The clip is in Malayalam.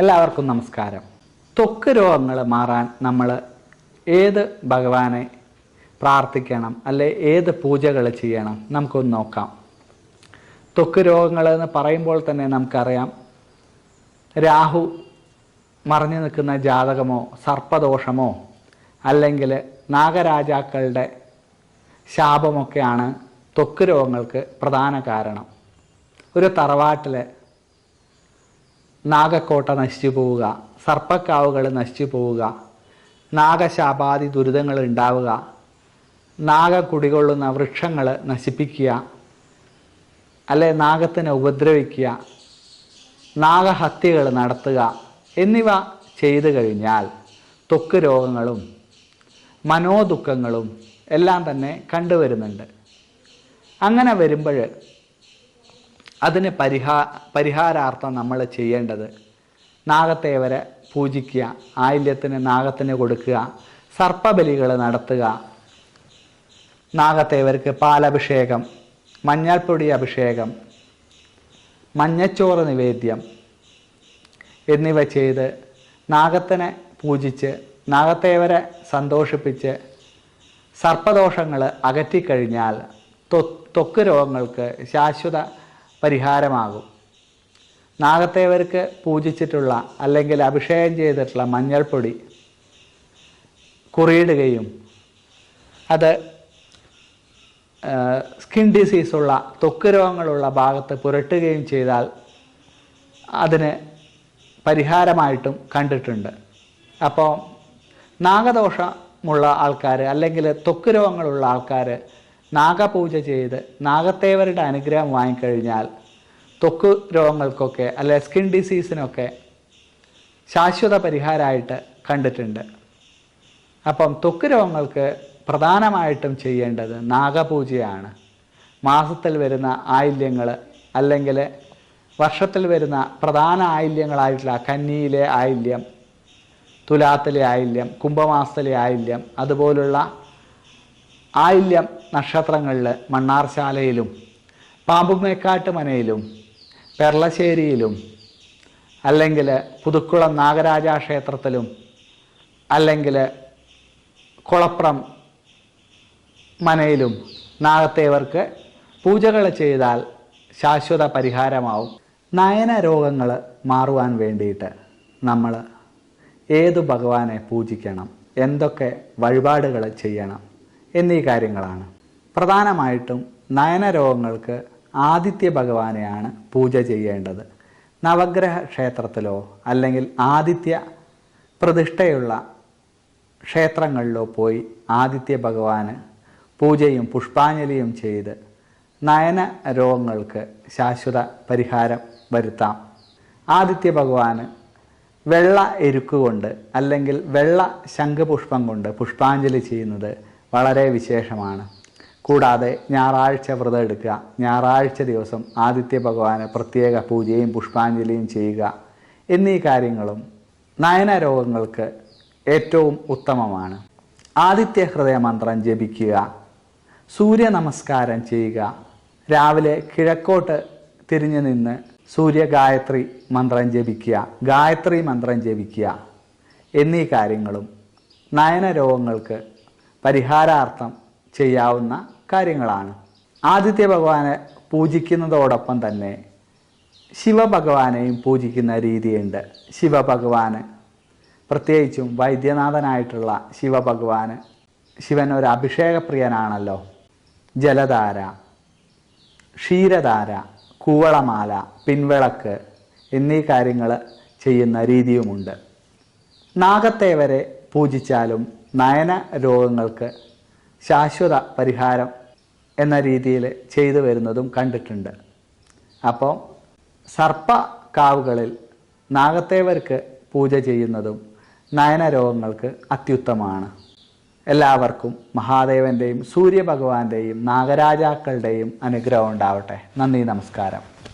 എല്ലാവർക്കും നമസ്കാരം. ത്വക്ക് രോഗങ്ങൾ മാറാൻ നമ്മൾ ഏത് ഭഗവാനെ പ്രാർത്ഥിക്കണം? അല്ലെ ഏത് പൂജകൾ ചെയ്യണം? നമുക്കൊന്ന് നോക്കാം. ത്വക്ക് രോഗങ്ങൾ എന്ന് പറയുമ്പോൾ തന്നെ നമുക്കറിയാം രാഹു മറഞ്ഞു നിൽക്കുന്ന ജാതകമോ സർപ്പദോഷമോ അല്ലെങ്കിൽ നാഗരാജാക്കളുടെ ശാപമൊക്കെയാണ് ത്വക്ക് രോഗങ്ങൾക്ക് പ്രധാന കാരണം. ഒരു തറവാട്ടിൽ നാഗക്കോട്ട നശിച്ചു പോവുക. സർപ്പക്കാവുകൾ നശിച്ചു പോവുക. നാഗശാപാതി ദുരിതങ്ങൾ ഉണ്ടാവുക. നാഗ കുടികൊള്ളുന്ന വൃക്ഷങ്ങൾ നശിപ്പിക്കുക. അല്ലെ നാഗത്തിനെ ഉപദ്രവിക്കുക. നാഗഹത്യകൾ നടത്തുക. എന്നിവ ചെയ്തു കഴിഞ്ഞാൽ തൊക്ക് രോഗങ്ങളും മനോദുഃഖങ്ങളും എല്ലാം തന്നെ കണ്ടുവരുന്നുണ്ട്. അങ്ങനെ വരുമ്പോൾ അതിന് പരിഹാ പരിഹാരാർത്ഥം നമ്മൾ ചെയ്യേണ്ടത് നാഗത്തേവരെ പൂജിക്കുക ആയില്യത്തിന് നാഗത്തിന് കൊടുക്കുക സർപ്പബലികൾ നടത്തുക നാഗത്തേവർക്ക് പാലഭിഷേകം മഞ്ഞൾപ്പൊടി അഭിഷേകം മഞ്ഞച്ചോറ് നിവേദ്യം എന്നിവ ചെയ്ത് നാഗത്തിനെ പൂജിച്ച് നാഗത്തേവരെ സന്തോഷിപ്പിച്ച് സർപ്പദോഷങ്ങൾ അകറ്റിക്കഴിഞ്ഞാൽ തൊ ത്വക്ക് രോഗങ്ങൾക്ക് ശാശ്വത പരിഹാരമാകും. നാഗത്തേവർക്ക് പൂജിച്ചിട്ടുള്ള അല്ലെങ്കിൽ അഭിഷേകം ചെയ്തിട്ടുള്ള മഞ്ഞൾപ്പൊടി കുറിയിടുകയും അത് സ്കിൻ ഡിസീസുള്ള ത്വക്ക് രോഗങ്ങളുള്ള ഭാഗത്ത് പുരട്ടുകയും ചെയ്താൽ അതിന് പരിഹാരമായിട്ടും കണ്ടിട്ടുണ്ട്. അപ്പോൾ നാഗദോഷമുള്ള ആൾക്കാർ അല്ലെങ്കിൽ ത്വക്ക് രോഗങ്ങളുള്ള ആൾക്കാർ നാഗപൂജ ചെയ്ത് നാഗത്തേവരുടെ അനുഗ്രഹം വാങ്ങിക്കഴിഞ്ഞാൽ ത്വക്ക് രോഗങ്ങൾക്കൊക്കെ അല്ലെ സ്കിൻ ഡിസീസിനൊക്കെ ശാശ്വത പരിഹാരമായിട്ട് കണ്ടിട്ടുണ്ട്. അപ്പം ത്വക്ക് രോഗങ്ങൾക്ക് പ്രധാനമായിട്ടും ചെയ്യേണ്ടത് നാഗപൂജയാണ്. മാസത്തിൽ വരുന്ന ആയില്യങ്ങൾ അല്ലെങ്കിൽ വർഷത്തിൽ വരുന്ന പ്രധാന ആയില്യങ്ങളായിട്ടുള്ള കന്നിയിലെ ആയില്യം തുലാത്തിലെ ആയില്യം കുംഭമാസത്തിലെ ആയില്യം അതുപോലുള്ള ആയില്യം നക്ഷത്രങ്ങളിൽ മണ്ണാർശാലയിലും പാമ്പുമേക്കാട്ട് മനയിലും പെർളശ്ശേരിയിലും അല്ലെങ്കിൽ പുതുക്കുളം നാഗരാജ ക്ഷേത്രത്തിലും അല്ലെങ്കിൽ കുളപ്രം മനയിലും നാഗത്തേവർക്ക് പൂജകൾ ചെയ്താൽ ശാശ്വത പരിഹാരമാവും. നയന രോഗങ്ങൾ മാറുവാൻ വേണ്ടിയിട്ട് നമ്മൾ ഏതു ഭഗവാനെ പൂജിക്കണം? എന്തൊക്കെ വഴിപാടുകൾ ചെയ്യണം? എന്നീ കാര്യങ്ങളാണ്. പ്രധാനമായിട്ടും നയനരോഗങ്ങൾക്ക് ആദിത്യ ഭഗവാനെയാണ് പൂജ ചെയ്യേണ്ടത്. നവഗ്രഹ ക്ഷേത്രത്തിലോ അല്ലെങ്കിൽ ആദിത്യ പ്രതിഷ്ഠയുള്ള ക്ഷേത്രങ്ങളിലോ പോയി ആദിത്യ ഭഗവാന് പൂജയും പുഷ്പാഞ്ജലിയും ചെയ്ത് നയന രോഗങ്ങൾക്ക് ശാശ്വത പരിഹാരം വരുത്താം. ആദിത്യ ഭഗവാന് വെള്ള എരുക്കുകൊണ്ട് അല്ലെങ്കിൽ വെള്ള ശംഖുപുഷ്പം കൊണ്ട് പുഷ്പാഞ്ജലി ചെയ്യുന്നത് വളരെ വിശേഷമാണ്. കൂടാതെ ഞായറാഴ്ച വ്രതം എടുക്കുക ഞായറാഴ്ച ദിവസം ആദിത്യ ഭഗവാന് പ്രത്യേക പൂജയും പുഷ്പാഞ്ജലിയും ചെയ്യുക എന്നീ കാര്യങ്ങളും നയന രോഗങ്ങൾക്ക് ഏറ്റവും ഉത്തമമാണ്. ആദിത്യ ഹൃദയ മന്ത്രം ജപിക്കുക സൂര്യ നമസ്കാരം ചെയ്യുക രാവിലെ കിഴക്കോട്ട് തിരിഞ്ഞു നിന്ന് സൂര്യ ഗായത്രി മന്ത്രം ജപിക്കുക ഗായത്രി മന്ത്രം ജപിക്കുക എന്നീ കാര്യങ്ങളും നയന രോഗങ്ങൾക്ക് പരിഹാരാർത്ഥം ചെയ്യാവുന്ന കാര്യങ്ങളാണ്. ആദിത്യ ഭഗവാനെ പൂജിക്കുന്നതോടൊപ്പം തന്നെ ശിവഭഗവാനെയും പൂജിക്കുന്ന രീതിയുണ്ട്. ശിവഭഗവാന് പ്രത്യേകിച്ചും വൈദ്യനാഥനായിട്ടുള്ള ശിവഭഗവാന് ശിവൻ ഒരു അഭിഷേകപ്രിയനാണല്ലോ. ജലധാര ക്ഷീരധാര കൂവളമാല പിൻവിളക്ക് എന്നീ കാര്യങ്ങൾ ചെയ്യുന്ന രീതിയുമുണ്ട്. നാഗത്തേവരെ പൂജിച്ചാലും നയന രോഗങ്ങൾക്ക് ശാശ്വത പരിഹാരം എന്ന രീതിയിൽ ചെയ്തു വരുന്നതും കണ്ടിട്ടുണ്ട്. അപ്പോൾ സർപ്പ കാവുകളിൽ നാഗത്തേവർക്ക് പൂജ ചെയ്യുന്നതും നയന രോഗങ്ങൾക്ക് അത്യുത്തമാണ്. എല്ലാവർക്കും മഹാദേവന്റെയും സൂര്യഭഗവാന്റെയും നാഗരാജാക്കളുടെയും അനുഗ്രഹം ഉണ്ടാവട്ടെ. നന്ദി നമസ്കാരം.